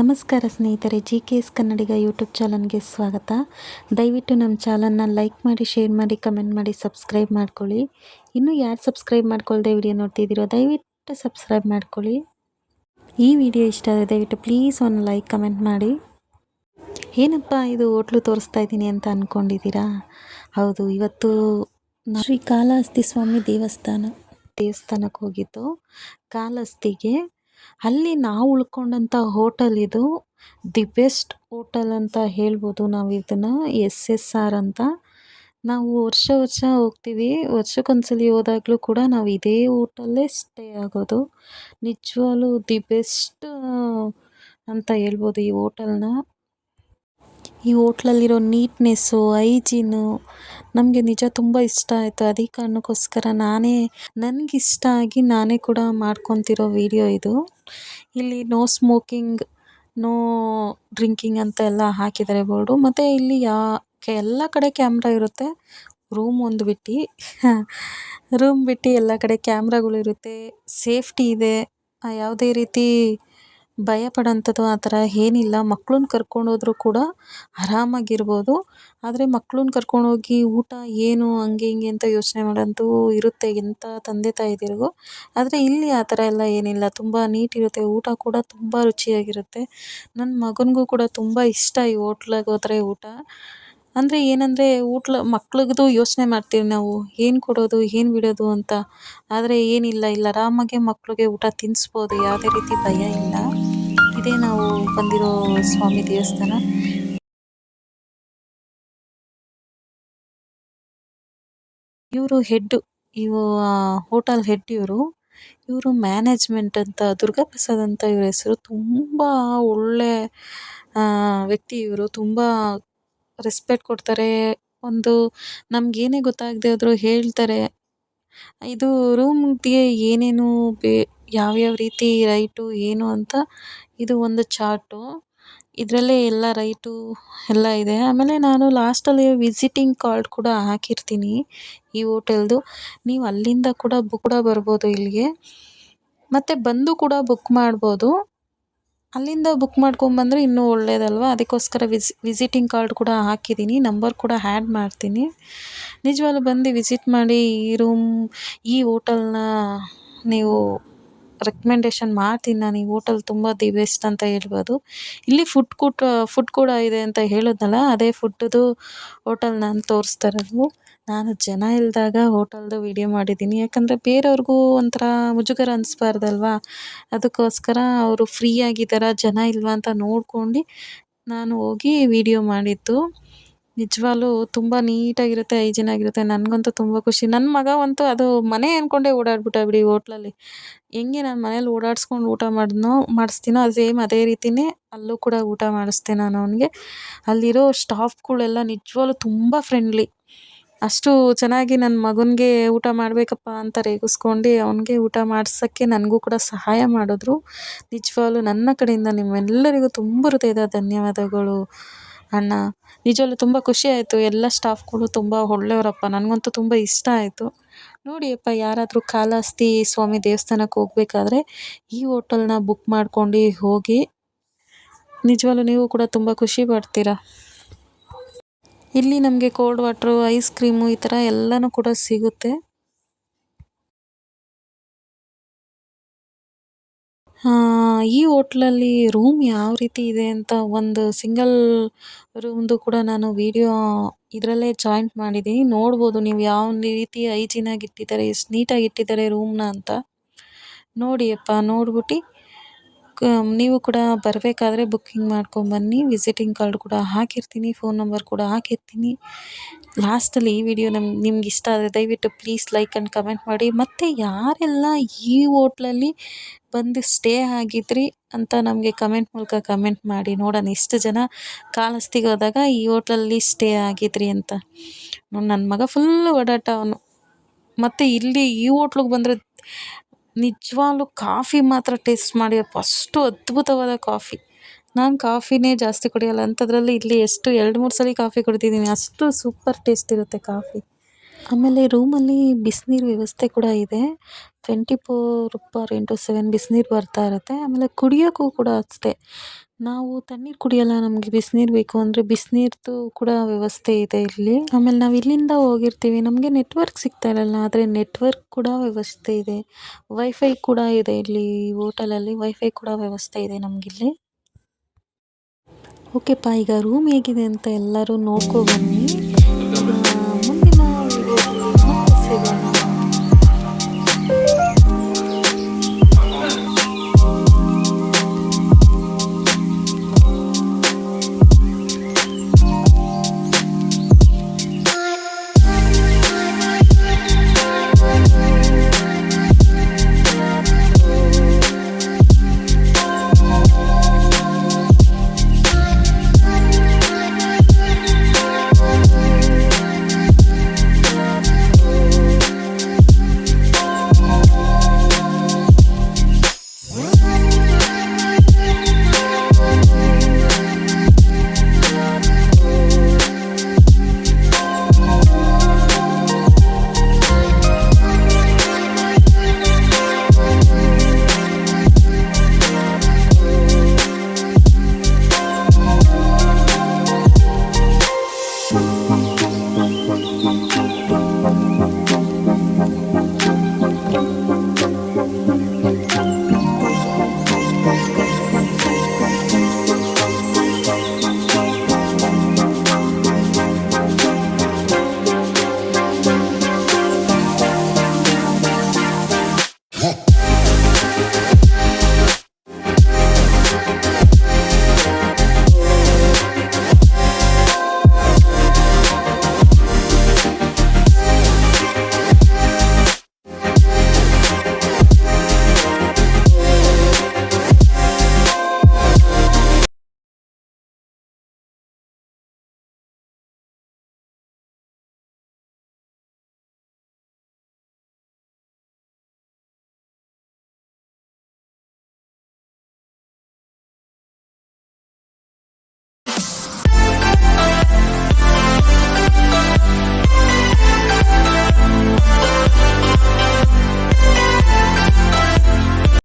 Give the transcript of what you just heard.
ನಮಸ್ಕಾರ ಸ್ನೇಹಿತರೆ, G K S Kannadiga YouTube ಚಾನಲ್ಗೆ ಸ್ವಾಗತ. ದಯವಿಟ್ಟು ನಮ್ಮ ಚಾನಲ್ನ ಲೈಕ್ ಮಾಡಿ, ಶೇರ್ ಮಾಡಿ, ಕಮೆಂಟ್ ಮಾಡಿ, ಸಬ್ಸ್ಕ್ರೈಬ್ ಮಾಡ್ಕೊಳ್ಳಿ. ಇನ್ನೂ ಯಾರು ಸಬ್ಸ್ಕ್ರೈಬ್ ಮಾಡ್ಕೊಳ್ಳದೆ ವಿಡಿಯೋ ನೋಡ್ತಿದ್ದೀರೋ, ದಯವಿಟ್ಟು ಸಬ್ಸ್ಕ್ರೈಬ್ ಮಾಡ್ಕೊಳ್ಳಿ. ಈ ವಿಡಿಯೋ ಇಷ್ಟ ಆದರೆ ದಯವಿಟ್ಟು ಪ್ಲೀಸ್ ಒಂದು ಲೈಕ್, ಕಮೆಂಟ್ ಮಾಡಿ. ಏನಪ್ಪ ಇದು ಹೋಟ್ಲು ತೋರಿಸ್ತಾ ಇದ್ದೀನಿ ಅಂತ ಅಂದ್ಕೊಂಡಿದ್ದೀರಾ ಹೌದು, ಇವತ್ತು ಶ್ರೀ ಕಾಳಹಸ್ತಿ ಸ್ವಾಮಿ ದೇವಸ್ಥಾನ ದೇವಸ್ಥಾನಕ್ಕೆ ಹೋಗಿದ್ದು. ಕಾಳಹಸ್ತಿಗೆ ಅಲ್ಲಿ ನಾವು ಉಳ್ಕೊಂಡಂಥ ಹೋಟೆಲ್ ಇದು ದಿ ಬೆಸ್ಟ್ ಹೋಟೆಲ್ ಅಂತ ಹೇಳ್ಬೋದು ನಾವು ಇದನ್ನು, ಎಸ್ ಎಸ್ ಆರ್ ಅಂತ. ನಾವು ವರ್ಷ ವರ್ಷ ಹೋಗ್ತೀವಿ. ವರ್ಷಕ್ಕೊಂದ್ಸಲಿ ಹೋದಾಗಲೂ ಕೂಡ ನಾವು ಇದೇ ಹೋಟಲ್ಲೇ ಸ್ಟೇ ಆಗೋದು. ನಿಜವಾಗ್ಲೂ ದಿ ಬೆಸ್ಟ್ ಅಂತ ಹೇಳ್ಬೋದು ಈ ಹೋಟೆಲ್ನ. ಈ ಹೋಟ್ಲಲ್ಲಿರೋ ನೀಟ್ನೆಸ್ಸು, ಹೈಜೀನು ನಮಗೆ ನಿಜ ತುಂಬ ಇಷ್ಟ ಆಯಿತು. ಅದೇ ಕಾರಣಕ್ಕೋಸ್ಕರ ನಾನೇ, ನನಗಿಷ್ಟ ಆಗಿ ನಾನೇ ಕೂಡ ಮಾಡ್ಕೊತಿರೋ ವಿಡಿಯೋ ಇದು. ಇಲ್ಲಿ ನೋ ಸ್ಮೋಕಿಂಗ್ ನೋ ಡ್ರಿಂಕಿಂಗ್ ಅಂತ ಎಲ್ಲ ಹಾಕಿದ್ದಾರೆ ಬೋರ್ಡು. ಮತ್ತು ಇಲ್ಲಿ ಯಾ ಎಲ್ಲ ಕಡೆ ಕ್ಯಾಮ್ರಾ ಇರುತ್ತೆ. ರೂಮ್ ಒಂದು ಬಿಟ್ಟು. ರೂಮ್ ಬಿಟ್ಟು ಎಲ್ಲ ಕಡೆ ಕ್ಯಾಮ್ರಾಗಳಿರುತ್ತೆ ಸೇಫ್ಟಿ ಇದೆ. ಯಾವುದೇ ರೀತಿ ಭಯ ಪಡೋಂಥದ್ದು ಆ ಥರ ಏನಿಲ್ಲ. ಮಕ್ಳನ್ನ ಕರ್ಕೊಂಡು ಹೋದ್ರೂ ಕೂಡ ಆರಾಮಾಗಿರ್ಬೋದು. ಆದರೆ ಮಕ್ಳನ್ನ ಕರ್ಕೊಂಡೋಗಿ ಊಟ ಏನು, ಹಂಗೆ ಹಿಂಗೆ ಅಂತ ಯೋಚನೆ ಮಾಡೋಂಥವು ಇರುತ್ತೆ ಎಂಥ ತಂದೆ ತಾಯಿದಿರಿಗೂ. ಆದರೆ ಇಲ್ಲಿ ಆ ಥರ ಎಲ್ಲ ಏನಿಲ್ಲ. ತುಂಬ ನೀಟ್ ಇರುತ್ತೆ. ಊಟ ಕೂಡ ತುಂಬ ರುಚಿಯಾಗಿರುತ್ತೆ. ನನ್ನ ಮಗನಿಗೂ ಕೂಡ ತುಂಬ ಇಷ್ಟ ಈ ಹೋಟ್ಲಾಗೆ ಹೋದ್ರೆ ಊಟ. ಅಂದರೆ ಏನಂದರೆ ಊಟ್ಲ, ಮಕ್ಳಿಗದು ಯೋಚನೆ ಮಾಡ್ತೀವಿ ನಾವು. ಏನು ಕೊಡೋದು, ಏನು ಬಿಡೋದು ಅಂತ. ಆದರೆ ಏನಿಲ್ಲ. ಇಲ್ಲ ಆರಾಮಾಗೆ ಮಕ್ಳಿಗೆ ಊಟ ತಿನ್ನಿಸ್ಬೋದು ಯಾವುದೇ ರೀತಿ ಭಯ ಇಲ್ಲ. ಇದೇ ನಾವು ಬಂದಿರೋ ಸ್ವಾಮಿ ದೇವಸ್ಥಾನ. ಇವರು ಹೆಡ್ ಇವು ಹೋಟೆಲ್ ಹೆಡ್ ಇವರು. ಇವರು ಮ್ಯಾನೇಜ್ಮೆಂಟ್ ಅಂತ ದುರ್ಗಾ ಪ್ರಸಾದ್ ಅಂತ ಇವ್ರ ಹೆಸರು ತುಂಬ ಒಳ್ಳೆ ವ್ಯಕ್ತಿ ಇವರು. ತುಂಬ ರೆಸ್ಪೆಕ್ಟ್ ಕೊಡ್ತಾರೆ. ಒಂದು ನಮ್ಗೇನೇ ಗೊತ್ತಾಗದೆ ಹೋದ್ರು ಹೇಳ್ತಾರೆ. ಇದು ರೂಮ್ಗೆ ಏನೇನು ಬೇ ಯಾವ್ಯಾವ ರೀತಿ ರೈಟು ಏನು ಅಂತ ಇದು ಒಂದು ಚಾರ್ಟು. ಇದರಲ್ಲೇ ಎಲ್ಲ ರೈಟು ಎಲ್ಲ ಇದೆ. ಆಮೇಲೆ ನಾನು ಲಾಸ್ಟಲ್ಲಿ ವಿಸಿಟಿಂಗ್ ಕಾರ್ಡ್ ಕೂಡ ಹಾಕಿರ್ತೀನಿ ಈ ಹೋಟೆಲ್ದು. ನೀವು ಅಲ್ಲಿಂದ ಕೂಡ ಬುಕ್ ಕೂಡ ಬರ್ಬೋದು ಇಲ್ಲಿಗೆ. ಮತ್ತು ಬಂದು ಕೂಡ ಬುಕ್ ಮಾಡ್ಬೋದು. ಅಲ್ಲಿಂದ ಬುಕ್ ಮಾಡ್ಕೊಂಬಂದರೆ ಇನ್ನೂ ಒಳ್ಳೇದಲ್ವಾ? ಅದಕ್ಕೋಸ್ಕರ ವಿಸ್, ವಿಸಿಟಿಂಗ್ ಕಾರ್ಡ್ ಕೂಡ ಹಾಕಿದ್ದೀನಿ. ನಂಬರ್ ಕೂಡ ಹ್ಯಾಡ್ ಮಾಡ್ತೀನಿ. ನಿಜವಾಗ್ಲೂ ಬಂದು ವಿಸಿಟ್ ಮಾಡಿ ಈ ರೂಮ್, ಈ ಹೋಟೆಲ್ನ ನೀವು ರೆಕಮೆಂಡೇಷನ್ ಮಾಡ್ತೀನಿ ನಾನು. ಈ ಹೋಟೆಲ್ ತುಂಬ ದಿ ಬೆಸ್ಟ್ ಅಂತ ಹೇಳ್ಬೋದು. ಇಲ್ಲಿ ಫುಡ್ ಕೂಟ ಫುಡ್ ಕೂಡ ಇದೆ ಅಂತ ಹೇಳಿದ್ನಲ್ಲ, ಅದೇ ಫುಡ್ದು ಹೋಟೆಲ್ ನಾನು ತೋರಿಸ್ತಾ ಇರೋದು. ನಾನು ಜನ ಇಲ್ಲದಾಗ ಹೋಟೆಲ್ದು ವಿಡಿಯೋ ಮಾಡಿದ್ದೀನಿ. ಯಾಕಂದರೆ ಬೇರೆಯವ್ರಿಗೂ ಒಂಥರ ಮುಜುಗರ ಅನಿಸ್ಬಾರ್ದಲ್ವಾ? ಅದಕ್ಕೋಸ್ಕರ ಅವರು ಫ್ರೀ ಆಗಿದ್ದಾರಾ, ಜನ ಇಲ್ವಾ ಅಂತ ನೋಡ್ಕೊಂಡು ನಾನು ಹೋಗಿ ವಿಡಿಯೋ ಮಾಡಿದ್ದು. ನಿಜವಾಗ್ಲೂ ತುಂಬ ನೀಟಾಗಿರುತ್ತೆ ಹೈಜಿನ್ ಆಗಿರುತ್ತೆ ನನಗಂತೂ ತುಂಬ ಖುಷಿ. ನನ್ನ ಮಗ ಅಂತೂ ಅದು ಮನೆ ಅಂದ್ಕೊಂಡೇ ಓಡಾಡ್ಬಿಟ್ಟ ಬಿಡಿ ಹೋಟ್ಲಲ್ಲಿ. ಹೆಂಗೆ ನಾನು ಮನೇಲಿ ಓಡಾಡ್ಸ್ಕೊಂಡು ಊಟ ಮಾಡಿದ್ನೋ, ಮಾಡಿಸ್ತೀನೋ ಅದು ಸೇಮ್ ಅದೇ ರೀತಿನೇ ಅಲ್ಲೂ ಕೂಡ ಊಟ ಮಾಡಿಸ್ದೆ ನಾನು ಅವನಿಗೆ. ಅಲ್ಲಿರೋ ಸ್ಟಾಫ್ಗಳೆಲ್ಲ ನಿಜವಾಗ್ಲೂ ತುಂಬ ಫ್ರೆಂಡ್ಲಿ ಅಷ್ಟು ಚೆನ್ನಾಗಿ ನನ್ನ ಮಗನಿಗೆ ಊಟ ಮಾಡಬೇಕಪ್ಪ ಅಂತ ರೇಗಿಸ್ಕೊಂಡು ಅವನಿಗೆ ಊಟ ಮಾಡ್ಸೋಕ್ಕೆ ನನಗೂ ಕೂಡ ಸಹಾಯ ಮಾಡಿದ್ರು. ನಿಜವಾಗ್ಲೂ ನನ್ನ ಕಡೆಯಿಂದ ನಿಮ್ಮೆಲ್ಲರಿಗೂ ತುಂಬ ಹೃದಯದ ಧನ್ಯವಾದಗಳು. ಅಣ್ಣ. ನಿಜವಾಗ್ಲೂ ತುಂಬ ಖುಷಿ ಆಯಿತು. ಎಲ್ಲ ಸ್ಟಾಫ್ಗಳು ತುಂಬ ಒಳ್ಳೆಯವರಪ್ಪ. ನನಗಂತೂ ತುಂಬ ಇಷ್ಟ ಆಯಿತು. ನೋಡಿಯಪ್ಪ ಯಾರಾದರೂ ಕಾಲಾಸ್ತಿ ಸ್ವಾಮಿ ದೇವಸ್ಥಾನಕ್ಕೆ ಹೋಗ್ಬೇಕಾದ್ರೆ ಈ ಹೋಟೆಲ್ನ ಬುಕ್ ಮಾಡ್ಕೊಂಡು ಹೋಗಿ. ನಿಜವಾಗ್ಲೂ ನೀವು ಕೂಡ ತುಂಬ ಖುಷಿ ಪಡ್ತೀರಾ? ಇಲ್ಲಿ ನಮಗೆ ಕೋಲ್ಡ್ ವಾಟ್ರು ಐಸ್ ಕ್ರೀಮು ಈ ಥರ ಎಲ್ಲನೂ ಕೂಡ ಸಿಗುತ್ತೆ. ಆ, ಈ ಹೋಟ್ಲಲ್ಲಿ ರೂಮ್ ಯಾವ ರೀತಿ ಇದೆ ಅಂತ ಒಂದು ಸಿಂಗಲ್ ರೂಮ್ದು ಕೂಡ ನಾನು ವಿಡಿಯೋ ಇದರಲ್ಲೇ ಜಾಯಿಂಟ್ ಮಾಡಿದ್ದೀನಿ. ನೋಡ್ಬೋದು ನೀವು ಯಾವ ರೀತಿ ಹೈಜಿನಾಗಿ ಇಟ್ಟಿದ್ದಾರೆ ಎಷ್ಟು ನೀಟಾಗಿ ಇಟ್ಟಿದ್ದಾರೆ ರೂಮ್ನ ಅಂತ. ನೋಡಿಯಪ್ಪ ನೋಡ್ಬಿಟ್ಟು ನೀವು ಕೂಡ ಬರಬೇಕಾದ್ರೆ ಬುಕ್ಕಿಂಗ್ ಮಾಡ್ಕೊಂಬನ್ನಿ ವಿಸಿಟಿಂಗ್ ಕಾರ್ಡ್ ಕೂಡ ಹಾಕಿರ್ತೀನಿ, ಫೋನ್ ನಂಬರ್ ಕೂಡ ಹಾಕಿರ್ತೀನಿ. ಲಾಸ್ಟಲ್ಲಿ ಈ ವಿಡಿಯೋ ನಮ್ಮ ನಿಮ್ಗೆ ಇಷ್ಟ ಆದರೆ ದಯವಿಟ್ಟು ಪ್ಲೀಸ್ ಲೈಕ್ ಆ್ಯಂಡ್ ಕಮೆಂಟ್ ಮಾಡಿ. ಮತ್ತು ಯಾರೆಲ್ಲ ಈ ಹೋಟ್ಲಲ್ಲಿ ಬಂದು ಸ್ಟೇ ಆಗಿದ್ರಿ ಅಂತ ನಮಗೆ ಕಮೆಂಟ್ ಮೂಲಕ ಕಮೆಂಟ್ ಮಾಡಿ ನೋಡೋಣ. ಎಷ್ಟು ಜನ ಕಾಲಸ್ತಿಗೆ ಹೋದಾಗ ಈ ಹೋಟ್ಲಲ್ಲಿ ಸ್ಟೇ ಆಗಿದ್ರಿ ಅಂತ. ನನ್ನ ಮಗ ಫುಲ್ ಓಡಾಟ ಅವನು. ಮತ್ತು ಇಲ್ಲಿ ಈ ಹೋಟ್ಲಿಗೆ ಬಂದರೆ ನಿಜವಾಗ್ಲೂ ಕಾಫಿ ಮಾತ್ರ ಟೇಸ್ಟ್ ಮಾಡಿ ಫಸ್ಟು ಅದ್ಭುತವಾದ ಕಾಫಿ. ನಾನು ಕಾಫಿನೇ ಜಾಸ್ತಿ ಕುಡಿಯೋಲ್ಲ. ಅಂಥದ್ರಲ್ಲಿ ಇಲ್ಲಿ ಎಷ್ಟು ಎರಡು, ಮೂರು ಸಲ ಕಾಫಿ ಕುಡಿದಿದ್ದೀನಿ. ಅಷ್ಟು ಸೂಪರ್ ಟೇಸ್ಟ್ ಇರುತ್ತೆ ಕಾಫಿ. ಆಮೇಲೆ ರೂಮಲ್ಲಿ ಬಿಸಿನೀರು ವ್ಯವಸ್ಥೆ ಕೂಡ ಇದೆ. Twenty four per into seven ಬಿಸಿನೀರು ಬರ್ತಾ ಇರುತ್ತೆ. ಆಮೇಲೆ ಕುಡಿಯೋಕ್ಕೂ ಕೂಡ ಅಷ್ಟೇ. ನಾವು ತಣ್ಣೀರು ಕುಡಿಯಲ್ಲ, ನಮಗೆ ಬಿಸಿನೀರು ಬೇಕು ಅಂದರೆ ಬಿಸಿನೀರ್ದು ಕೂಡ ವ್ಯವಸ್ಥೆ ಇದೆ ಇಲ್ಲಿ. ಆಮೇಲೆ ನಾವು ಇಲ್ಲಿಂದ ಹೋಗಿರ್ತೀವಿ, ನಮಗೆ ನೆಟ್ವರ್ಕ್ ಸಿಗ್ತಾ ಇರಲ್ಲ, ಆದರೆ ನೆಟ್ವರ್ಕ್ ಕೂಡ ವ್ಯವಸ್ಥೆ ಇದೆ. ವೈಫೈ ಕೂಡ ಇದೆ ಇಲ್ಲಿ ಹೋಟೆಲಲ್ಲಿ ವೈಫೈ ಕೂಡ ವ್ಯವಸ್ಥೆ ಇದೆ ನಮಗಿಲ್ಲಿ ಓಕೆಪ್ಪ ಈಗ ರೂಮ್ ಹೇಗಿದೆ ಅಂತ ಎಲ್ಲರೂ ನೋಡ್ಕೊ ಬನ್ನಿ.